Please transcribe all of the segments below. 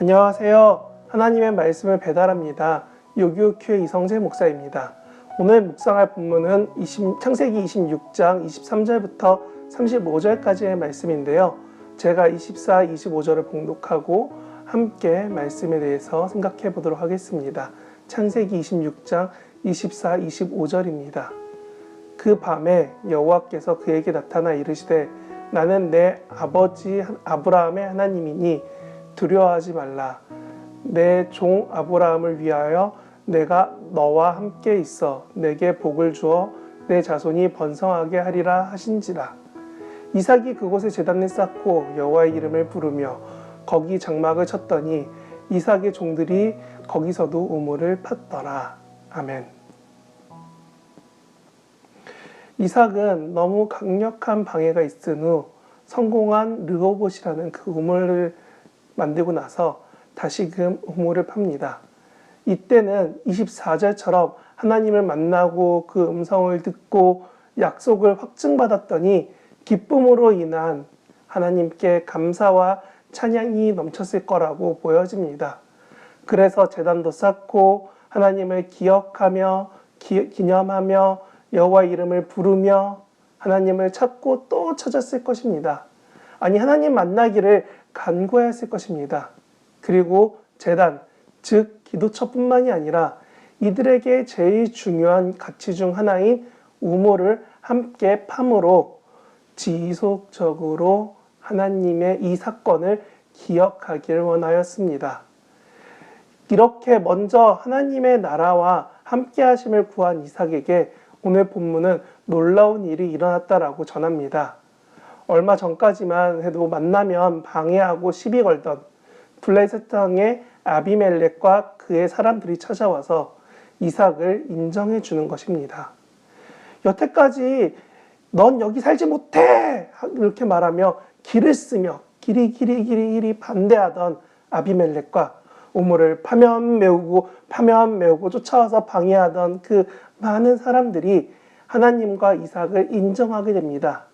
안녕하세요. 하나님의 말씀을 배달합니다. 요교큐의 이성재 목사입니다. 오늘 묵상할 본문은 20, 창세기 26장 23절부터 35절까지의 말씀인데요. 제가 24, 25절을 봉독하고 함께 말씀에 대해서 생각해 보도록 하겠습니다. 창세기 26장 24, 25절입니다. 그 밤에 여호와께서 그에게 나타나 이르시되 나는 내 아버지 아브라함의 하나님이니 두려워하지 말라. 내 종 아브라함을 위하여 내가 너와 함께 있어 내게 복을 주어 내 자손이 번성하게 하리라 하신지라. 이삭이 그곳에 제단을 쌓고 여호와의 이름을 부르며 거기 장막을 쳤더니 이삭의 종들이 거기서도 우물을 팠더라. 아멘. 이삭은 너무 강력한 방해가 있은 후 성공한 르호봇이라는 그 우물을 만들고 나서 다시금 우물을 팝니다. 이때는 24절처럼 하나님을 만나고 그 음성을 듣고 약속을 확증받았더니 기쁨으로 인한 하나님께 감사와 찬양이 넘쳤을 거라고 보여집니다. 그래서 재단도 쌓고 하나님을 기억하며 기, 기념하며 여호와 이름을 부르며 하나님을 찾고 또 찾았을 것입니다. 아니 하나님 만나기를 간구했을 것입니다. 그리고 재단, 즉 기도처뿐만이 아니라 이들에게 제일 중요한 가치 중 하나인 우모를 함께 팜으로 지속적으로 하나님의 이 사건을 기억하기를 원하였습니다. 이렇게 먼저 하나님의 나라와 함께 하심을 구한 이삭에게 오늘 본문은 놀라운 일이 일어났다라고 전합니다. 얼마 전까지만 해도 만나면 방해하고 시비 걸던 블레셋 땅의 아비멜렉과 그의 사람들이 찾아와서 이삭을 인정해 주는 것입니다. 여태까지 넌 여기 살지 못해! 이렇게 말하며 길을 쓰며 길이 길이 길이 길이 반대하던 아비멜렉과 우물을 파면 메우고 파면 메우고 쫓아와서 방해하던 그 많은 사람들이 하나님과 이삭을 인정하게 됩니다.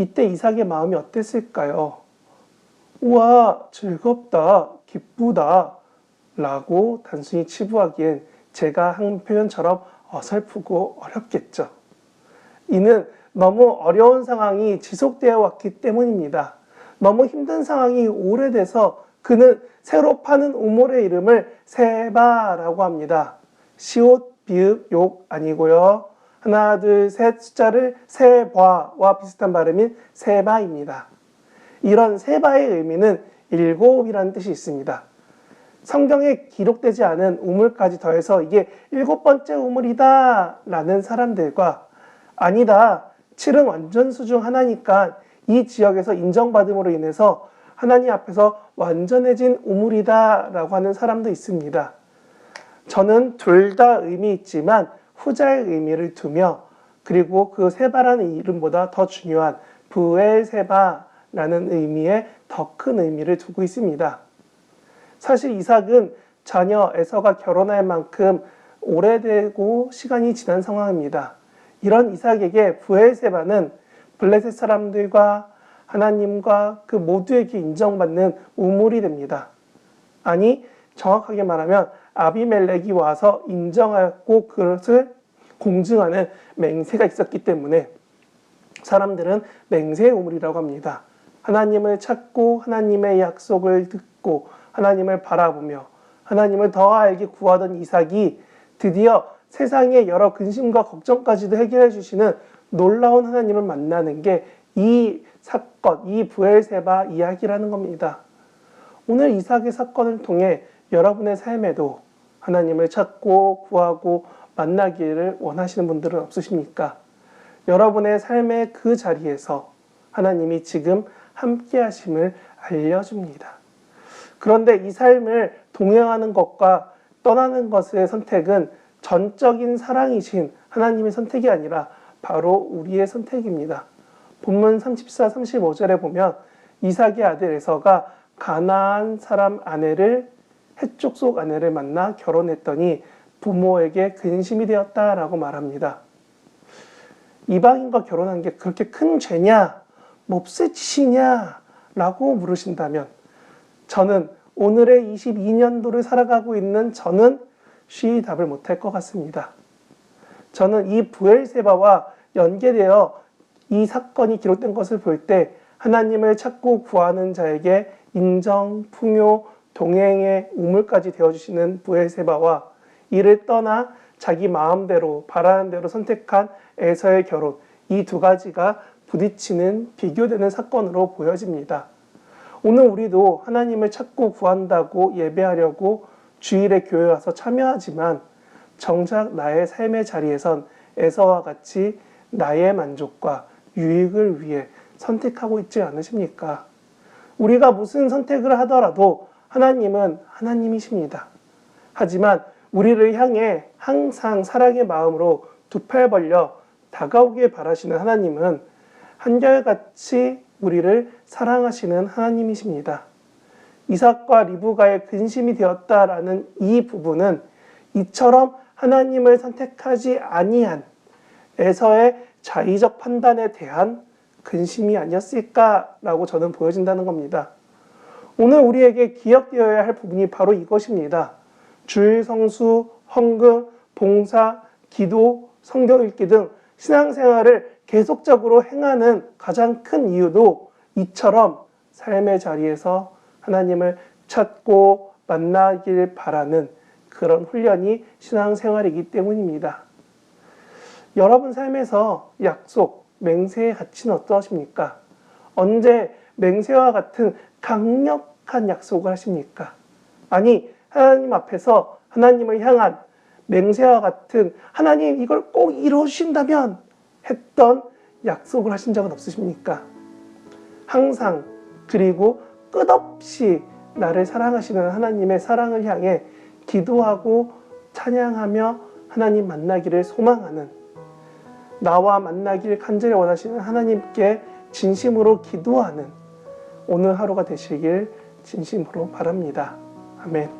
이때 이삭의 마음이 어땠을까요? 우와, 즐겁다, 기쁘다, 라고 단순히 치부하기엔 제가 한 표현처럼 어설프고 어렵겠죠. 이는 너무 어려운 상황이 지속되어 왔기 때문입니다. 너무 힘든 상황이 오래돼서 그는 새로 파는 우물의 이름을 세바라고 합니다. 시옷, 비읍, 욕 아니고요. 하나, 둘, 셋 숫자를 세바와 비슷한 발음인 세바입니다. 이런 세바의 의미는 일곱이라는 뜻이 있습니다. 성경에 기록되지 않은 우물까지 더해서 이게 일곱 번째 우물이다 라는 사람들과 아니다. 7은 완전수 중 하나니까 이 지역에서 인정받음으로 인해서 하나님 앞에서 완전해진 우물이다 라고 하는 사람도 있습니다. 저는 둘 다 의미 있지만 후자의 의미를 두며 그리고 그 세바라는 이름보다 더 중요한 부엘세바라는 의미에 더 큰 의미를 두고 있습니다. 사실 이삭은 자녀 에서가 결혼할 만큼 오래되고 시간이 지난 상황입니다. 이런 이삭에게 부엘세바는 블레셋 사람들과 하나님과 그 모두에게 인정받는 우물이 됩니다. 아니 정확하게 말하면 아비멜렉이 와서 인정하고 그것을 공증하는 맹세가 있었기 때문에 사람들은 맹세의 우물이라고 합니다. 하나님을 찾고 하나님의 약속을 듣고 하나님을 바라보며 하나님을 더 알게 구하던 이삭이 드디어 세상의 여러 근심과 걱정까지도 해결해 주시는 놀라운 하나님을 만나는 게 이 사건, 이 부엘세바 이야기라는 겁니다. 오늘 이삭의 사건을 통해 여러분의 삶에도 하나님을 찾고 구하고 만나기를 원하시는 분들은 없으십니까? 여러분의 삶의 그 자리에서 하나님이 지금 함께 하심을 알려줍니다. 그런데 이 삶을 동행하는 것과 떠나는 것의 선택은 전적인 사랑이신 하나님의 선택이 아니라 바로 우리의 선택입니다. 본문 34, 35절에 보면 이삭의 아들 에서가 가나안 사람 아내를 해쪽 속 아내를 만나 결혼했더니 부모에게 근심이 되었다라고 말합니다. 이방인과 결혼한 게 그렇게 큰 죄냐, 몹쓸 짓이냐? 라고 물으신다면 저는 오늘의 22년도를 살아가고 있는 저는 쉬이 답을 못할 것 같습니다. 저는 이 부엘세바와 연계되어 이 사건이 기록된 것을 볼 때 하나님을 찾고 구하는 자에게 인정, 풍요, 동행의 우물까지 되어주시는 부엘세바와 이를 떠나 자기 마음대로 바라는 대로 선택한 에서의 결혼 이 두 가지가 부딪히는 비교되는 사건으로 보여집니다. 오늘 우리도 하나님을 찾고 구한다고 예배하려고 주일에 교회 와서 참여하지만 정작 나의 삶의 자리에선 에서와 같이 나의 만족과 유익을 위해 선택하고 있지 않으십니까? 우리가 무슨 선택을 하더라도 하나님은 하나님이십니다. 하지만 우리를 향해 항상 사랑의 마음으로 두 팔 벌려 다가오길 바라시는 하나님은 한결같이 우리를 사랑하시는 하나님이십니다. 이삭과 리브가의 근심이 되었다라는 이 부분은 이처럼 하나님을 선택하지 아니한 에서의 자의적 판단에 대한 근심이 아니었을까라고 저는 보여진다는 겁니다. 오늘 우리에게 기억되어야 할 부분이 바로 이것입니다. 주일 성수, 헌금, 봉사, 기도, 성경 읽기 등 신앙생활을 계속적으로 행하는 가장 큰 이유도 이처럼 삶의 자리에서 하나님을 찾고 만나길 바라는 그런 훈련이 신앙생활이기 때문입니다. 여러분 삶에서 약속, 맹세의 가치는 어떠하십니까? 언제 맹세와 같은 강력 한 약속을 하십니까? 아니, 하나님 앞에서 하나님을 향한 맹세와 같은 하나님 이걸 꼭 이루어 주신다면 했던 약속을 하신 적은 없으십니까? 항상 그리고 끝없이 나를 사랑하시는 하나님의 사랑을 향해 기도하고 찬양하며 하나님 만나기를 소망하는 나와 만나길 간절히 원하시는 하나님께 진심으로 기도하는 오늘 하루가 되시길 진심으로 바랍니다. 아멘.